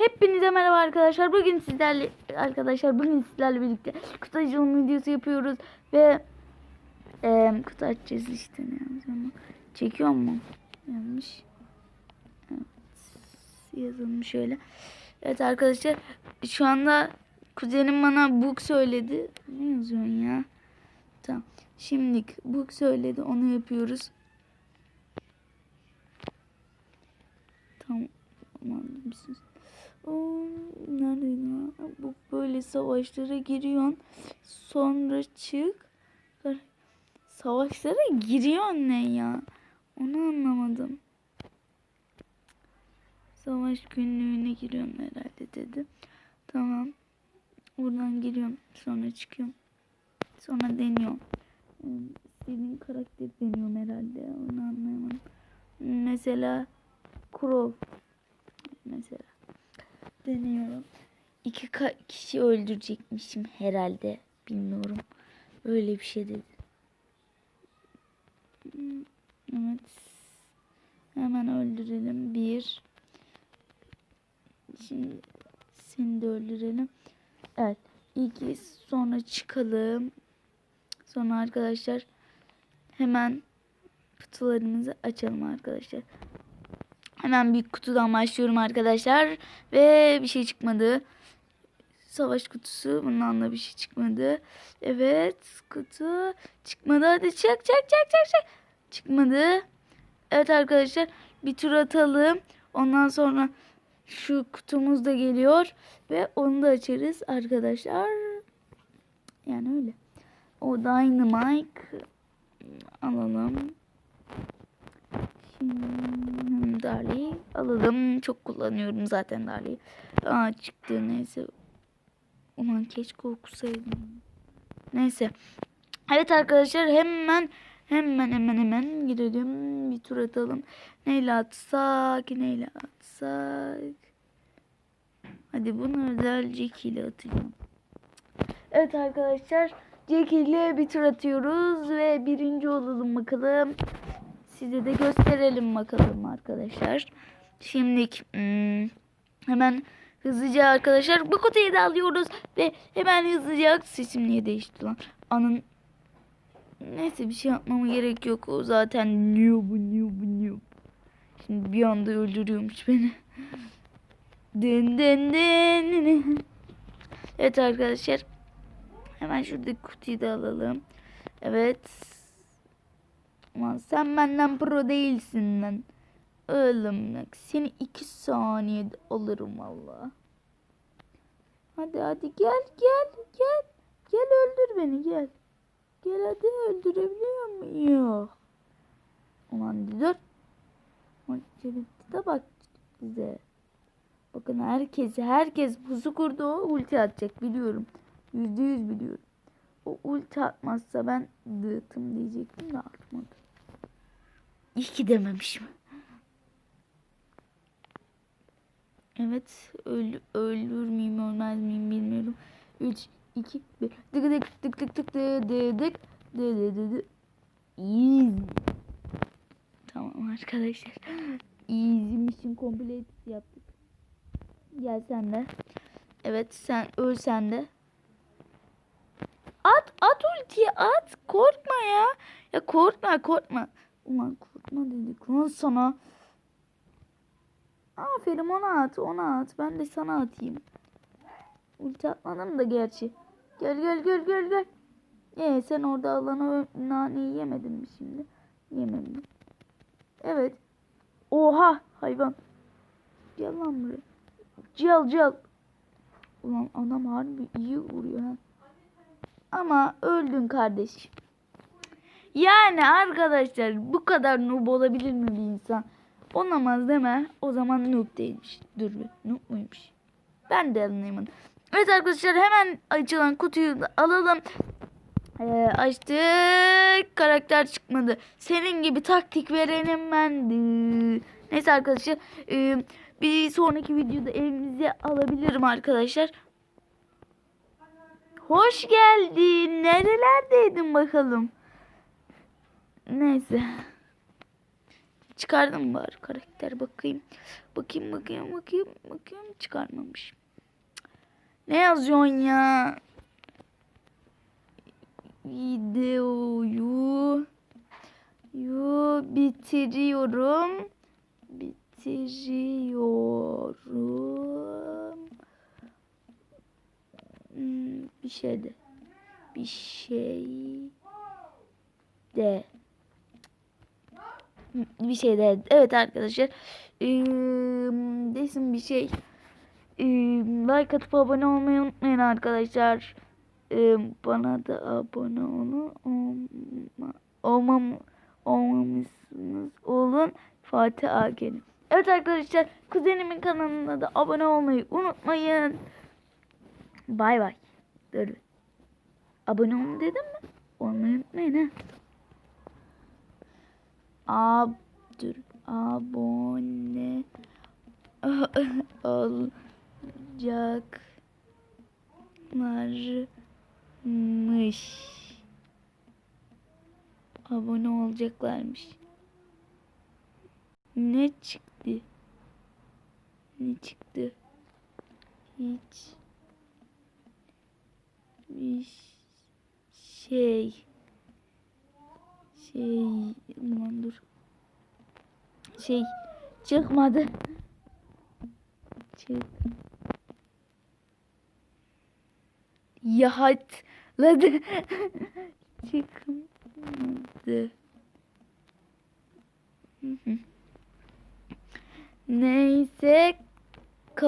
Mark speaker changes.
Speaker 1: Hepinize merhaba arkadaşlar. Bugün sizlerle arkadaşlar bugün sizlerle birlikte kutu videosu yapıyoruz ve e, kutu açacağız işte ne yazacağım. Çekiyor mu? Yanlış. Evet. Yazılmış şöyle. Evet arkadaşlar şu anda kuzenim bana book söyledi. Ne yazıyorsun ya? Tamam. Şimdilik book söyledi. Onu yapıyoruz. Tamam. Aman bir neredeydi lan? Bu böyle savaşlara giriyorsun. Sonra çık. Savaşlara giriyorsun ne ya? Onu anlamadım. Savaş günlüğüne giriyorum herhalde dedi. Tamam. Buradan giriyorum. Sonra çıkıyorum. Sonra deniyorum. İstediğim karakter deniyorum herhalde. Onu anlayamadım. Mesela Crow. Mesela deniyorum. İki kişi öldürecekmişim herhalde. Bilmiyorum. Öyle bir şey dedi. Evet. Hemen öldürelim. Bir. Şimdi seni de öldürelim. Evet. İki. Sonra çıkalım. Sonra arkadaşlar hemen kutularımızı açalım arkadaşlar. Hemen bir kutudan başlıyorum arkadaşlar. Ve bir şey çıkmadı. Savaş kutusu. Bundan da bir şey çıkmadı. Evet. Kutu çıkmadı. Hadi çık çık çık çık çık. Çıkmadı. Evet arkadaşlar. Bir tur atalım. Ondan sonra şu kutumuz da geliyor. Ve onu da açarız arkadaşlar. Yani öyle. O Dynamite alalım. Şimdi Dali alalım. Çok kullanıyorum zaten Dali'yi. Aa çıktı neyse. Ulan keşke okusaydım. Neyse. Evet arkadaşlar hemen hemen hemen hemen gidelim. Bir tur atalım. Neyle atsak neyle atsak. Hadi bunu özel Jack ile atacağım. Evet arkadaşlar Jack ile bir tur atıyoruz ve birinci olalım bakalım. Size de gösterelim bakalım arkadaşlar. Şimdi hmm, hemen hızlıca arkadaşlar bu kutuyu da alıyoruz ve hemen hızlıca sesim niye değişti lan? Anın neyse bir şey yapmama gerek yok. O zaten bu niye bu. Şimdi bir anda öldürüyormuş beni. Dın dın dın. Evet arkadaşlar. Hemen şuradaki kutuyu da alalım. Evet. Ulan sen benden pro değilsin lan. Oğlum bak seni iki saniyede alırım valla. Hadi hadi gel gel gel. Gel öldür beni gel. Gel hadi öldürebiliyor muyum? Yok. Ulan dur. De bak bize. Bakın herkes herkes pusu kurdu o ulti atacak biliyorum. Yüzde yüz biliyorum. O ulti atmazsa ben dağıtım diyecektim de atmadı. İyi ki dememişim. Evet öl ölür müyüm ölmez miyim bilmiyorum. 3, 2, 1. Dık dık dık dık dık dık dık dık dık dık. Tamam arkadaşlar. Easy mission complete yaptık. Gel sen de. Evet sen öl sen de. At at ultiyi at. Korkma ya. Ya korkma korkma. Ulan korkma dedik lan sana. Aferin ona at ona at. Ben de sana atayım. Ulti atmadım da gerçi. Gel gel gel gel gel. Ee, sen orada alana naneyi yemedin mi şimdi? Yemedim. Evet. Oha hayvan. Gel lan buraya. Cıl cıl. Ulan adam harbi iyi vuruyor ha. Ama öldün kardeşim. Yani arkadaşlar bu kadar noob olabilir mi bir insan? Olamaz deme. O zaman noob değilmiş. Dur bir. Noob muymuş? Ben de anlayamadım. Evet arkadaşlar hemen açılan kutuyu alalım. Ee, açtık. Karakter çıkmadı. Senin gibi taktik verenim ben. Neyse arkadaşlar. e, bir sonraki videoda elinize alabilirim arkadaşlar. Hoş geldin. Nerelerdeydin bakalım? Neyse. Çıkardım bari karakter bakayım. Bakayım bakayım bakayım bakayım çıkarmamış. Ne yazıyorsun ya? Videoyu yu bitiriyorum. Bitiriyorum. Bir şey de. Bir şey de. Bir şey de. Evet arkadaşlar. Ee, desin bir şey. Ee, like atıp abone olmayı unutmayın arkadaşlar. Ee, bana da abone olun. Olma, olmam, olmamışsınız olun. Fatih Agen'im. Evet arkadaşlar. Kuzenimin kanalına da abone olmayı unutmayın. Bay bay. Dur. Abone olun dedim mi? Olmayı unutmayın ha. Ab dur. Abone olacaklarmış. Abone olacaklarmış. Ne çıktı? Ne çıktı? Hiç bir şey. Şey aman dur. Şey çıkmadı. Çık. Yahatladı çıkmadı. Neyse